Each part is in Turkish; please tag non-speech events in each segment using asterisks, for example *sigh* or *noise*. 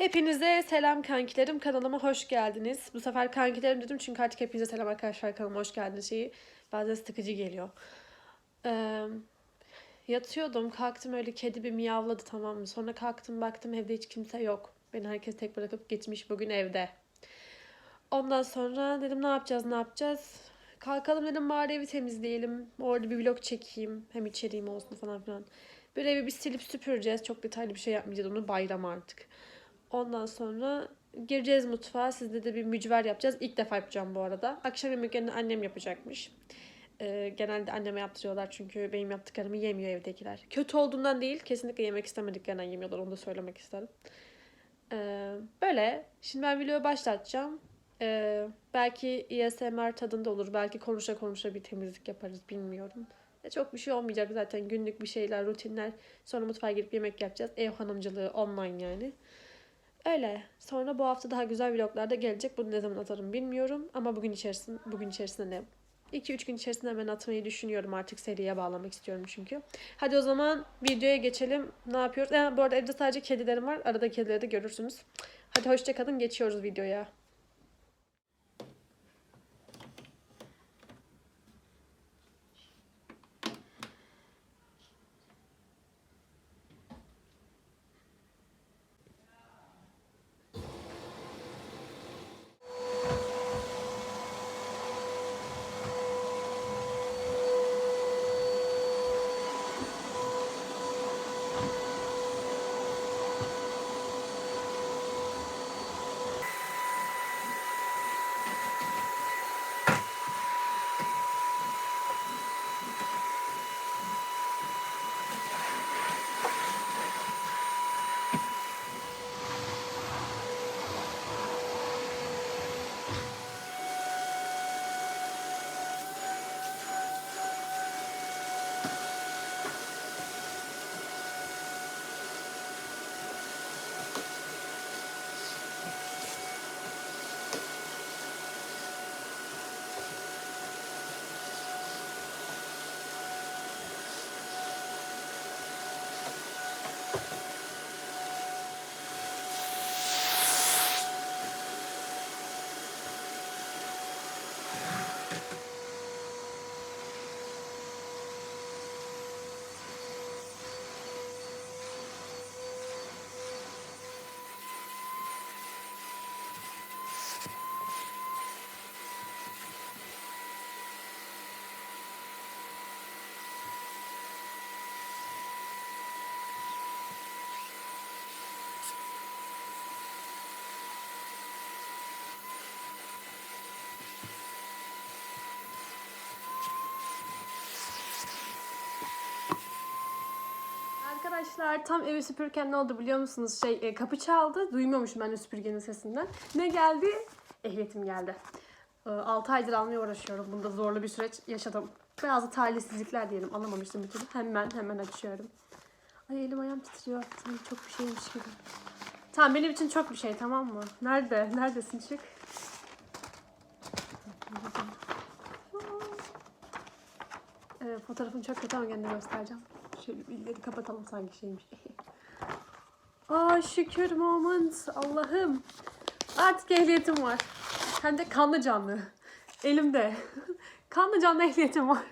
Hepinize selam kankilerim. Kanalıma hoş geldiniz. Bu sefer kankilerim dedim çünkü artık hepinize selam arkadaşlar kanalıma hoş geldiniz şeyi bazen sıkıcı geliyor. Ee, yatıyordum kalktım öyle kedi bir miyavladı tamam mı? Sonra kalktım baktım evde hiç kimse yok. Beni herkes tek bırakıp gitmiş bugün evde. Ondan sonra dedim ne yapacağız ne yapacağız. Kalkalım dedim bari evi temizleyelim. Orada bir vlog çekeyim. Hem içeriğim olsun falan filan. Böyle evi bir silip süpüreceğiz. Çok detaylı bir şey yapmayacağız onu bayram artık. Ondan sonra gireceğiz mutfağa. Sizde de bir mücver yapacağız. İlk defa yapacağım bu arada. Akşam yemeklerini annem yapacakmış. Ee, genelde anneme yaptırıyorlar çünkü benim yaptıklarımı yemiyor evdekiler. Kötü olduğundan değil, kesinlikle yemek istemediklerinden yemiyorlar. Onu da söylemek isterim. Ee, böyle. Şimdi ben videoyu başlatacağım. Ee, belki ASMR tadında olur. Belki konuşa konuşa bir temizlik yaparız. Bilmiyorum. E, çok bir şey olmayacak zaten. Günlük bir şeyler, rutinler. Sonra mutfağa girip yemek yapacağız. Ev hanımcılığı online yani. Öyle. Sonra bu hafta daha güzel vloglar da gelecek. Bunu ne zaman atarım bilmiyorum. Ama bugün içerisinde, bugün içerisinde ne? 2-3 gün içerisinde hemen atmayı düşünüyorum. Artık seriye bağlamak istiyorum çünkü. Hadi o zaman videoya geçelim. Ne yapıyoruz? Ha, bu arada evde sadece kedilerim var. Arada kedileri de görürsünüz. Hadi hoşçakalın. Geçiyoruz videoya. Arkadaşlar tam evi süpürürken ne oldu biliyor musunuz? Şey e, kapı çaldı. Duymuyormuşum ben süpürgenin sesinden. Ne geldi? Ehliyetim geldi. 6 aydır almaya uğraşıyorum. Bunda zorlu bir süreç yaşadım. Bazı talihsizlikler diyelim. Anlamamıştım bir. Hemen hemen açıyorum. Ay elim ayağım titriyor. Sanki çok bir şeymiş gibi. Tamam benim için çok bir şey tamam mı? Nerede? Neredesin çık? Ee, fotoğrafın çok kötü ama de göstereceğim. Şöyle bilgileri kapatalım sanki şeymiş. *laughs* Aa şükür moment. Allah'ım. Artık ehliyetim var. Hem de kanlı canlı. Elimde. *laughs* kanlı canlı ehliyetim var.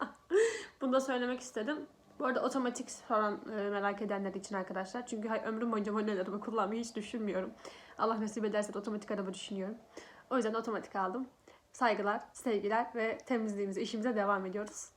*laughs* Bunu da söylemek istedim. Bu arada otomatik falan e, merak edenler için arkadaşlar. Çünkü hay, ömrüm boyunca manuel araba kullanmayı hiç düşünmüyorum. Allah nasip ederse de otomatik araba düşünüyorum. O yüzden otomatik aldım. Saygılar, sevgiler ve temizliğimize, işimize devam ediyoruz.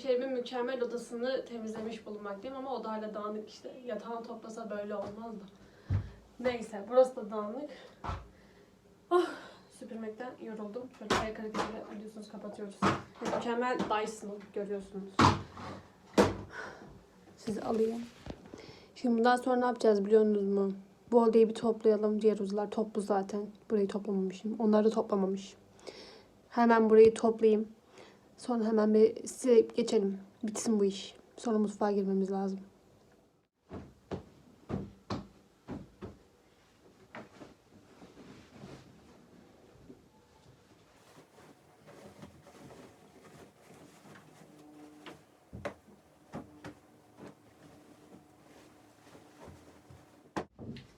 Kardeşlerimin mükemmel odasını temizlemiş bulunmaktayım ama oda hala dağınık işte. Yatağını toplasa böyle olmaz da. Neyse burası da dağınık. Oh, süpürmekten yoruldum. Şöyle ayak hareketiyle biliyorsunuz kapatıyoruz. Mükemmel Dyson görüyorsunuz. Sizi alayım. Şimdi bundan sonra ne yapacağız biliyorsunuz mu? Bu odayı bir toplayalım. Diğer odalar toplu zaten. Burayı toplamamışım. Onları da toplamamış. Hemen burayı toplayayım. Sonra hemen bir silip geçelim. Bitsin bu iş. Sonra mutfağa girmemiz lazım.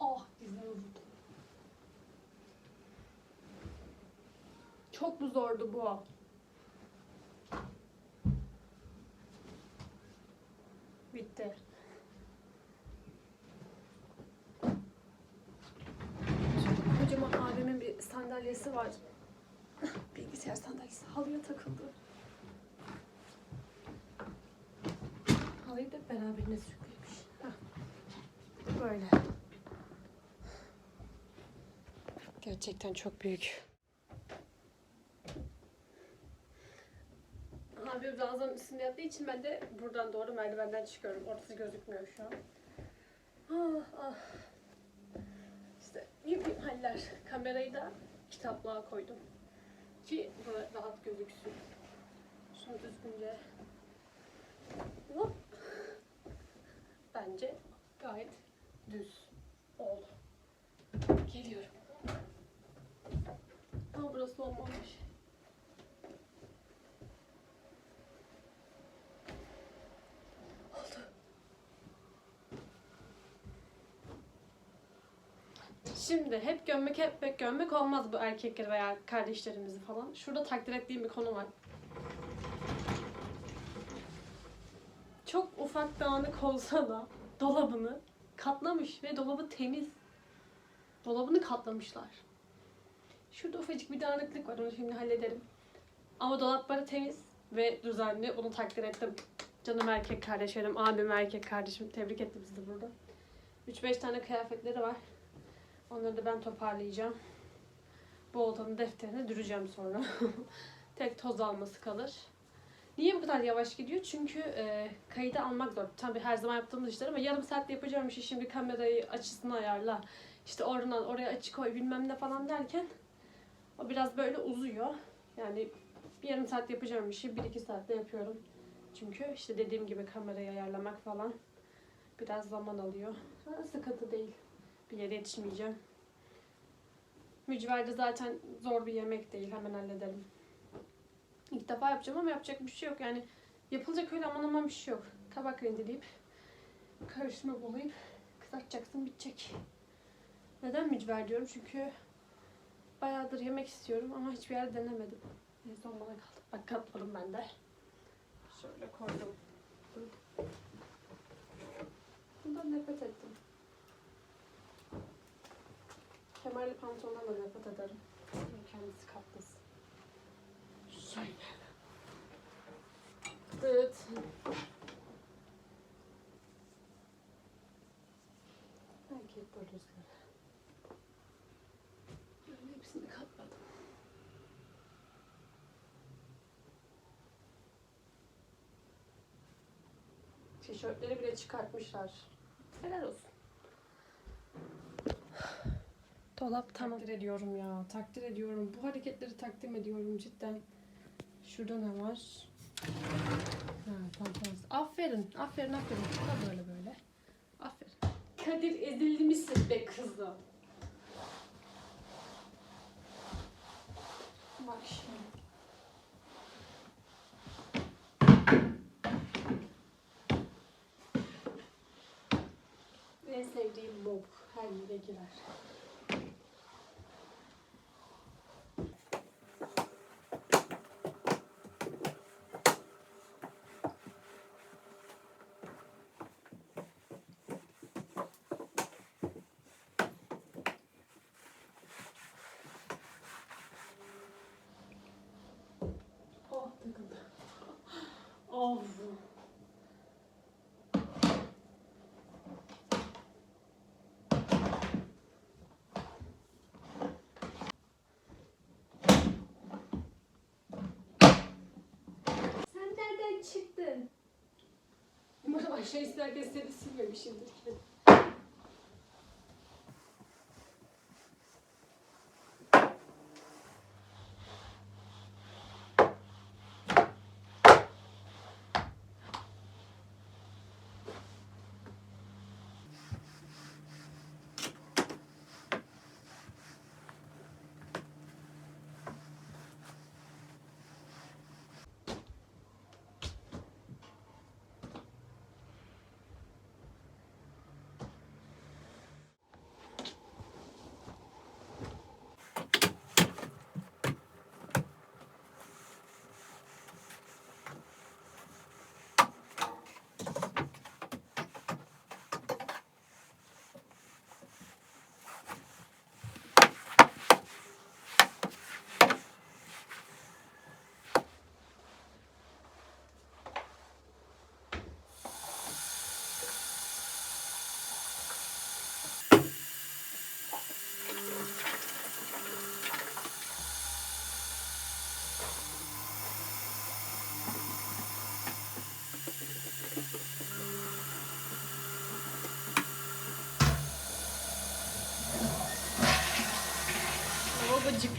Oh. Çok mu zordu bu? Beraberine sürüklemiş. Böyle. Gerçekten çok büyük. Abi Ramazan'ın üstünde yattığı için ben de buradan doğru merdivenden çıkıyorum. Orası gözükmüyor şu an. Ah ah. İşte yapayım haller. Kamerayı da kitaplığa koydum. Ki rahat gözüksün. Şunu düzgünce. Hop. Bence gayet düz oldu. Geliyorum. Ama burası olmamış. Oldu. Şimdi hep gömmek hep gömmek olmaz bu erkekleri veya kardeşlerimizi falan. Şurada takdir ettiğim bir konu var. Çok ufak dağınık olsa da dolabını katlamış ve dolabı temiz. Dolabını katlamışlar. Şurada ufacık bir dağınıklık var. Onu şimdi hallederim. Ama dolapları temiz ve düzenli. Bunu takdir ettim. Canım erkek kardeşlerim, abim erkek kardeşim. Tebrik ettim sizi burada. 3-5 tane kıyafetleri var. Onları da ben toparlayacağım. Bu odanın defterine düreceğim sonra. *laughs* Tek toz alması kalır. Niye bu kadar yavaş gidiyor? Çünkü e, kayıda almak zor. Tabii her zaman yaptığımız işler ama yarım saatte yapacağım işi şimdi kamerayı açısını ayarla. İşte oradan oraya açı koy bilmem ne falan derken o biraz böyle uzuyor. Yani bir yarım saat yapacağım işi bir iki saatte yapıyorum. Çünkü işte dediğim gibi kamerayı ayarlamak falan biraz zaman alıyor. Ha, sıkıntı değil. Bir yere yetişmeyeceğim. Mücver de zaten zor bir yemek değil. Hemen hallederim. İlk defa yapacağım ama yapacak bir şey yok. Yani yapılacak öyle aman aman bir şey yok. Tabak rendeleyip karışımı bulayıp kızartacaksın bitecek. Neden mücver diyorum? Çünkü bayağıdır yemek istiyorum ama hiçbir yerde denemedim. En son bana kaldı. Bak katladım ben de. Şöyle koydum. Bundan nefret ettim. Kemerli pantolondan da nefret ederim. Kendisi katlasın. Şöyle. Evet. Erkek bluzları. Ben hepsini katladım. Tişörtleri bile çıkartmışlar. Helal olsun. Dolap tamam. Takdir ediyorum ya. Takdir ediyorum. Bu hareketleri takdim ediyorum cidden. Şurada ne var? Ha, pantolon. Aferin. Aferin aferin. Bu da böyle böyle. Aferin. Kadir ezildi misin be kızım? Bak şimdi. En sevdiğim bob. Her yere girer. Oh takıldı. Oh. İsterken seni silmemişimdir.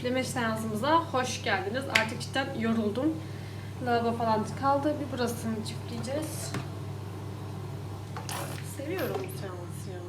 Cipleme seansımıza hoş geldiniz. Artık cidden yoruldum. Lavabo falan kaldı. Bir burasını cipleyeceğiz. Seviyorum bu seansı ya.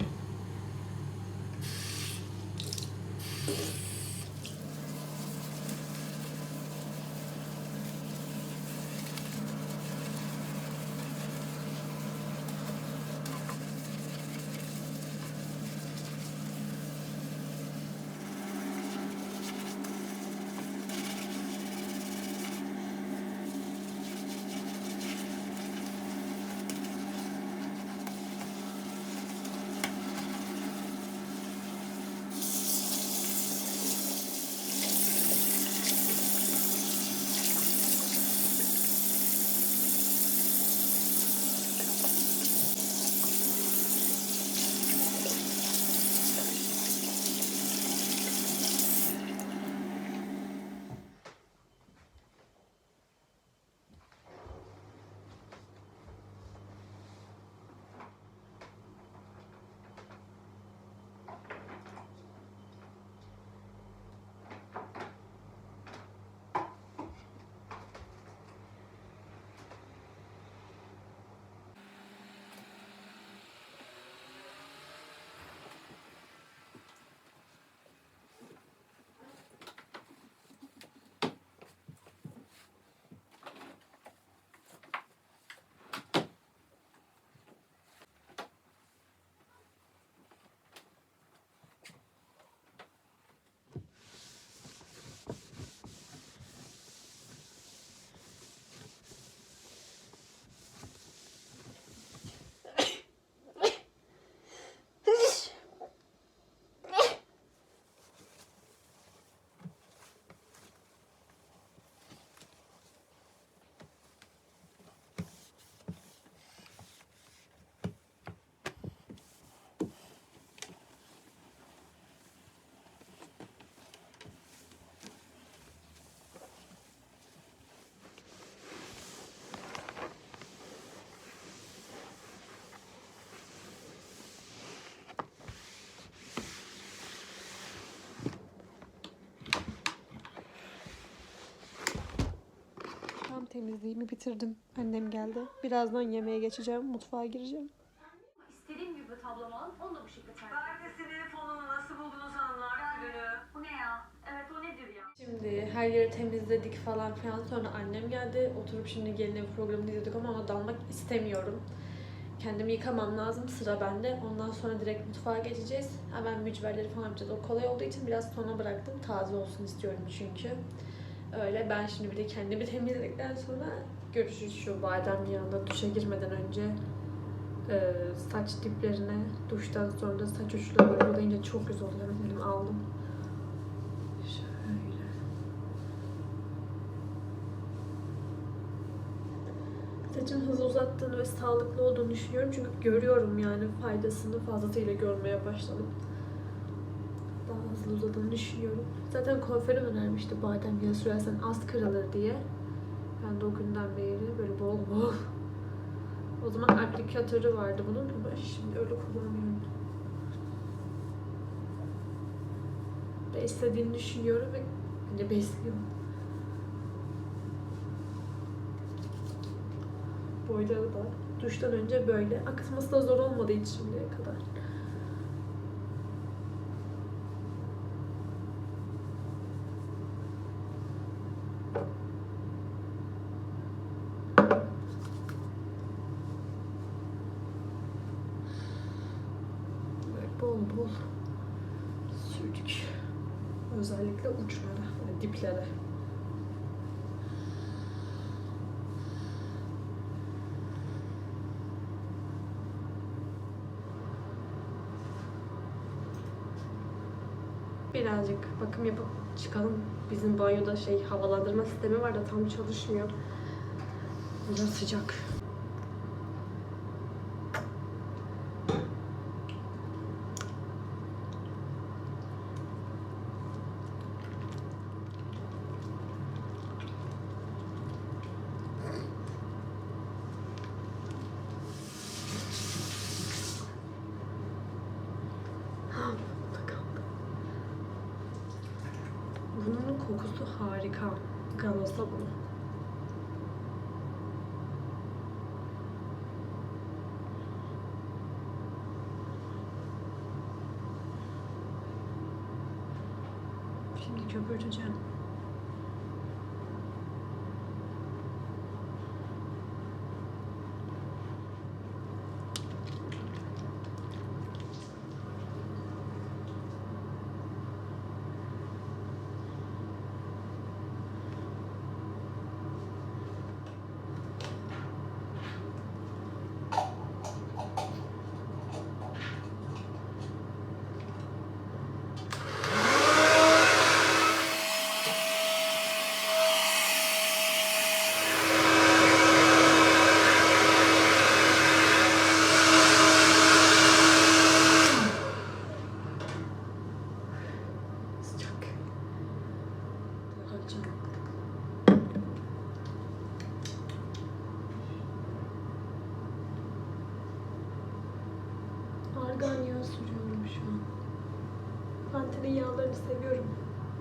Temizliğimi bitirdim. Annem geldi. Birazdan yemeğe geçeceğim. Mutfağa gireceğim. İstediğim gibi tablomu alıp onu da bu şekilde tercih Perdesini, fonunu nasıl buldunuz hanımlar ürünü? Bu ne ya? Evet o nedir ya? Şimdi her yeri temizledik falan filan. Sonra annem geldi. Oturup şimdi gelin evi programını izledik ama ona dalmak istemiyorum. Kendimi yıkamam lazım. Sıra bende. Ondan sonra direkt mutfağa geçeceğiz. Hemen mücverleri falan yapacağız. O kolay olduğu için biraz sona bıraktım. Taze olsun istiyorum çünkü. Öyle. Ben şimdi bir de kendimi temizledikten sonra görüşürüz şu badem yağında duşa girmeden önce e, saç diplerine duştan sonra da saç uçları uygulayınca çok güzel oluyor. Dedim aldım. Şöyle. Saçın hızlı uzattığını ve sağlıklı olduğunu düşünüyorum. Çünkü görüyorum yani faydasını fazlasıyla görmeye başladım. Daha hızlı uzadığını düşünüyorum. Zaten kuaförüm önermişti badem yağı sürersen az kırılır diye. Ben de o günden beri böyle bol bol *laughs* O zaman aplikatörü vardı bunun ama şimdi öyle kullanmıyorum. Beslediğini düşünüyorum ve bence besliyor. Boyları da duştan önce böyle. Akıtması da zor olmadığı için şimdiye kadar. Böyle bol bol sürdük. Özellikle diplere. Birazcık bakım yapıp çıkalım. Bizim banyoda şey havalandırma sistemi var da tam çalışmıyor. Burada sıcak. Burada kaldı. Bunun kokusu harika. Ganosa bunu. Şimdi köpürteceğim. Sıcak. Açacağım. Argan yağı sürüyorum şu an. Pantelin yağlarını seviyorum.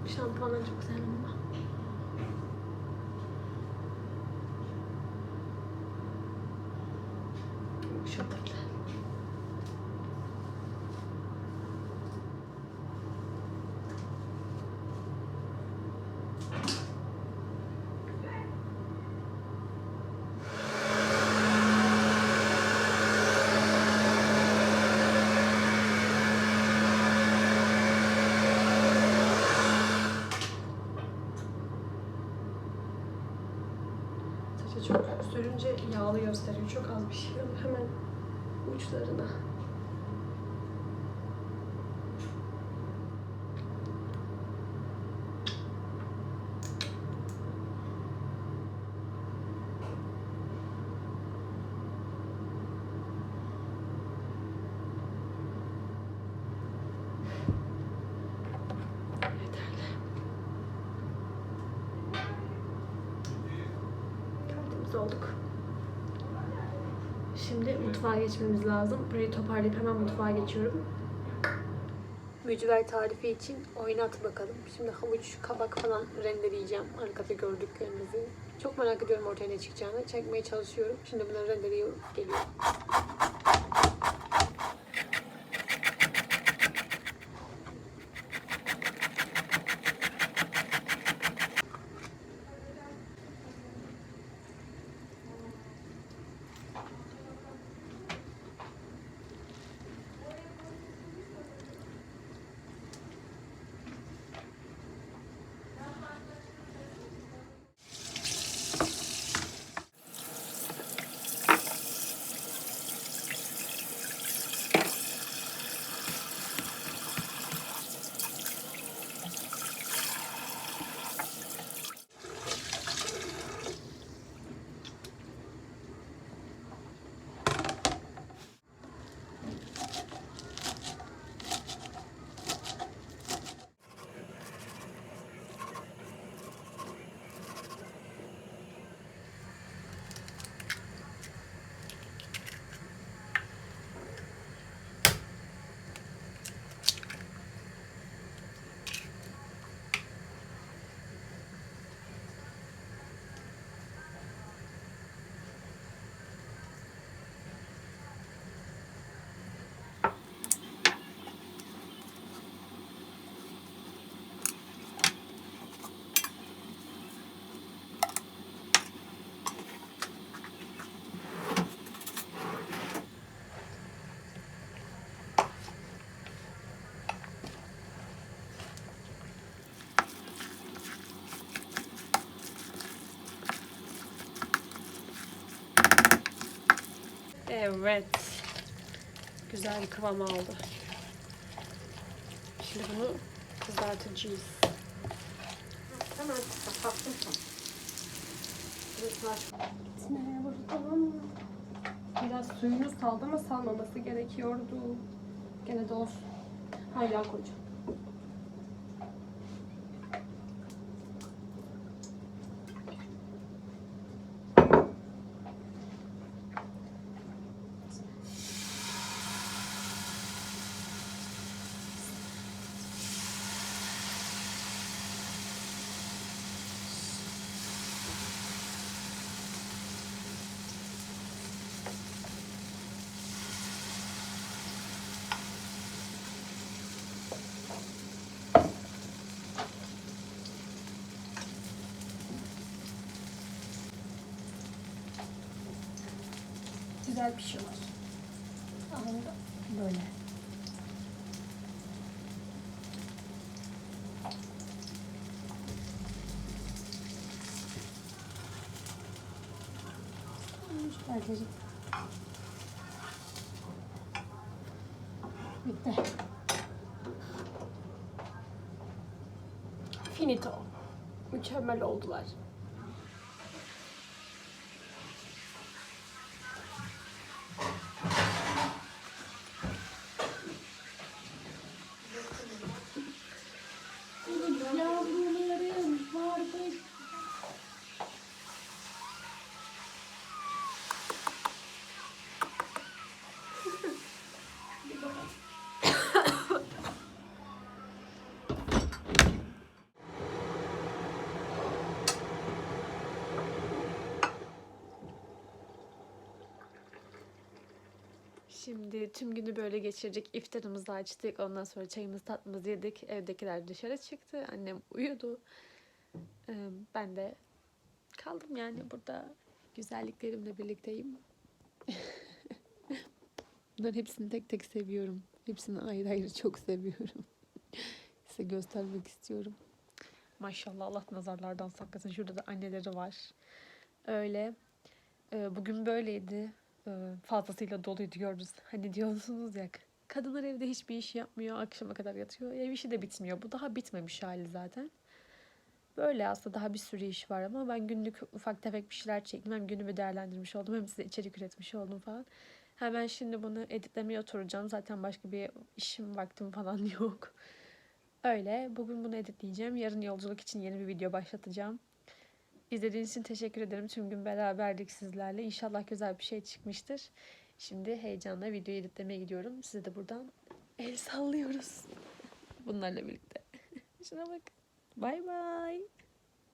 Şampuanları çok sevmem ama. Saça çok sürünce yağlı gösteriyor. Çok az bir şey hemen uçlarına. Mutfağa geçmemiz lazım. Burayı toparlayıp hemen mutfağa geçiyorum. Mücver tarifi için oynat bakalım. Şimdi havuç, kabak falan rendeleyeceğim. Arkada gördüklerinizi. Çok merak ediyorum ortaya ne çıkacağını. Çekmeye çalışıyorum. Şimdi bunları rendeliyorum. Geliyorum. Evet. Güzel bir kıvam aldı. Şimdi bunu kızartacağız. Hemen kapattım. Biraz suyunu saldı ama salmaması gerekiyordu. Gene de olsun. Hala koyacağım. Güzel pişiyorlar. Ama böyle. Şöyle Bitti. Finito. Mükemmel oldular. Yavrularım vardı. Şimdi tüm günü böyle geçirdik. İftarımızı açtık. Ondan sonra çayımızı tatlımızı yedik. Evdekiler dışarı çıktı. Annem uyudu. Ben de kaldım yani burada. Güzelliklerimle birlikteyim. *laughs* Bunların hepsini tek tek seviyorum. Hepsini ayrı ayrı çok seviyorum. *laughs* Size göstermek istiyorum. Maşallah Allah nazarlardan saklasın. Şurada da anneleri var. Öyle. Bugün böyleydi. Ee, Fazlasıyla doluydu gördünüz. Hani diyorsunuz ya kadınlar evde hiçbir iş yapmıyor. Akşama kadar yatıyor. Ev işi de bitmiyor. Bu daha bitmemiş hali zaten. Böyle aslında daha bir sürü iş var ama ben günlük ufak tefek bir şeyler çektim. Hem günümü değerlendirmiş oldum hem size içerik üretmiş oldum falan. Hemen şimdi bunu editlemeye oturacağım. Zaten başka bir işim vaktim falan *laughs* yok. Öyle. Bugün bunu editleyeceğim. Yarın yolculuk için yeni bir video başlatacağım. İzlediğiniz için teşekkür ederim. Tüm gün beraberdik sizlerle. İnşallah güzel bir şey çıkmıştır. Şimdi heyecanla videoyu editlemeye gidiyorum. Size de buradan el sallıyoruz. *laughs* Bunlarla birlikte. *laughs* Şuna bak. Bay bay.